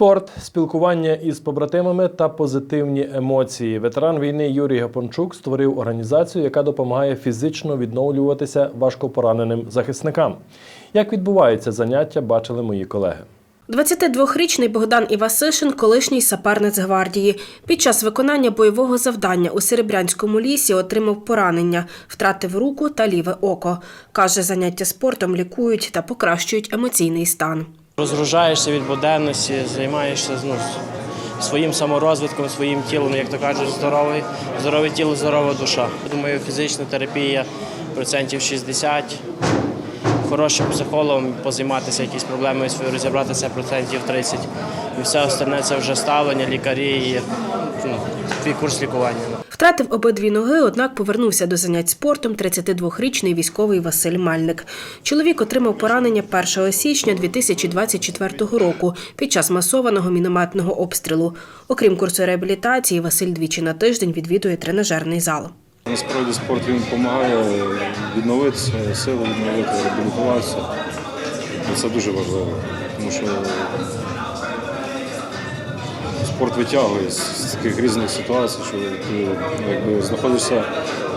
Спорт, спілкування із побратимами та позитивні емоції. Ветеран війни Юрій Гапончук створив організацію, яка допомагає фізично відновлюватися важкопораненим захисникам. Як відбуваються заняття, бачили мої колеги. 22-річний Богдан Івасишин – колишній сапер Нацгвардії. Під час виконання бойового завдання у Серебрянському лісі отримав поранення, втратив руку та ліве око. Каже, заняття спортом лікують та покращують емоційний стан. Розгружаєшся від буденності, займаєшся ну, своїм саморозвитком, своїм тілом, як то кажуть, здоровий, здорове тіло, здорова душа. Думаю, фізична терапія процентів 60. Хорошим психологом позайматися якісь проблеми розібратися процентів 30. І все остальне це вже ставлення, лікарі і ну, твій курс лікування. Втратив обидві ноги, однак повернувся до занять спортом 32-річний військовий Василь Мальник. Чоловік отримав поранення 1 січня 2024 року під час масованого мінометного обстрілу. Окрім курсу реабілітації, Василь двічі на тиждень відвідує тренажерний зал. Насправді спорт він допомагає відновитися, сили відновити, реабілітуватися. Це дуже важливо, тому що спорт витягує з таких різних ситуацій, що ти якби, знаходишся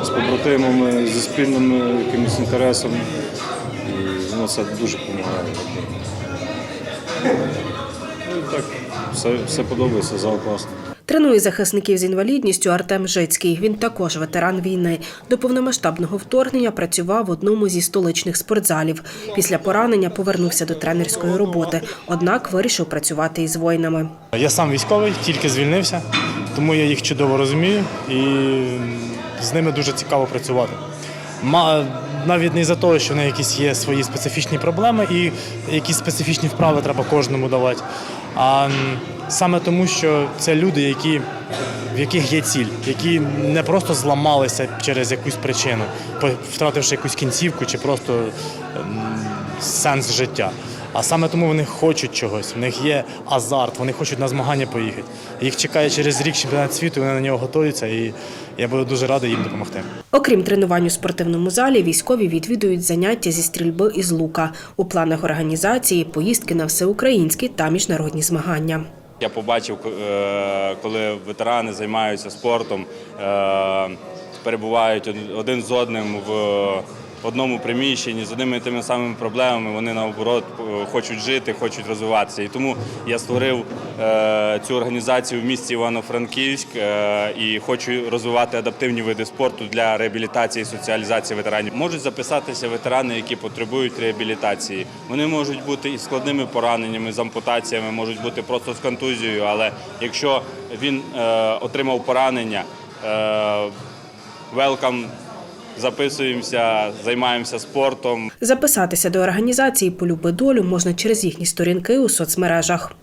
з побратимами, зі спільними якимись інтересами. І воно це дуже допомагає. Ну так, все, все подобається, зал класний. Тренує захисників з інвалідністю Артем Жицький. Він також ветеран війни. До повномасштабного вторгнення працював в одному зі столичних спортзалів. Після поранення повернувся до тренерської роботи, однак вирішив працювати із воїнами. Я сам військовий, тільки звільнився, тому я їх чудово розумію і з ними дуже цікаво працювати. Навіть не із-за того, що в неї якісь є свої специфічні проблеми і якісь специфічні вправи треба кожному давати. А саме тому, що це люди, які, в яких є ціль, які не просто зламалися через якусь причину, втративши якусь кінцівку чи просто сенс життя. А саме тому вони хочуть чогось, в них є азарт, вони хочуть на змагання поїхати. Їх чекає через рік чемпіонат світу, вони на нього готуються, і я буду дуже радий їм допомогти. Окрім тренувань у спортивному залі, військові відвідують заняття зі стрільби із лука. У планах організації поїздки на всеукраїнські та міжнародні змагання. Я побачив, е, коли ветерани займаються спортом, е, перебувають один з одним в одному приміщенні з одними тими самими проблемами. Вони наоборот е, хочуть жити, хочуть розвиватися. І тому я створив е, цю організацію в місті Івано-Франківськ е, і хочу розвивати адаптивні види спорту для реабілітації і соціалізації ветеранів. Можуть записатися ветерани, які потребують реабілітації. Вони можуть бути і складними пораненнями, з ампутаціями, можуть бути просто з контузією. Але якщо він отримав поранення, велкам. Записуємося, займаємося спортом. Записатися до організації Полюби долю можна через їхні сторінки у соцмережах.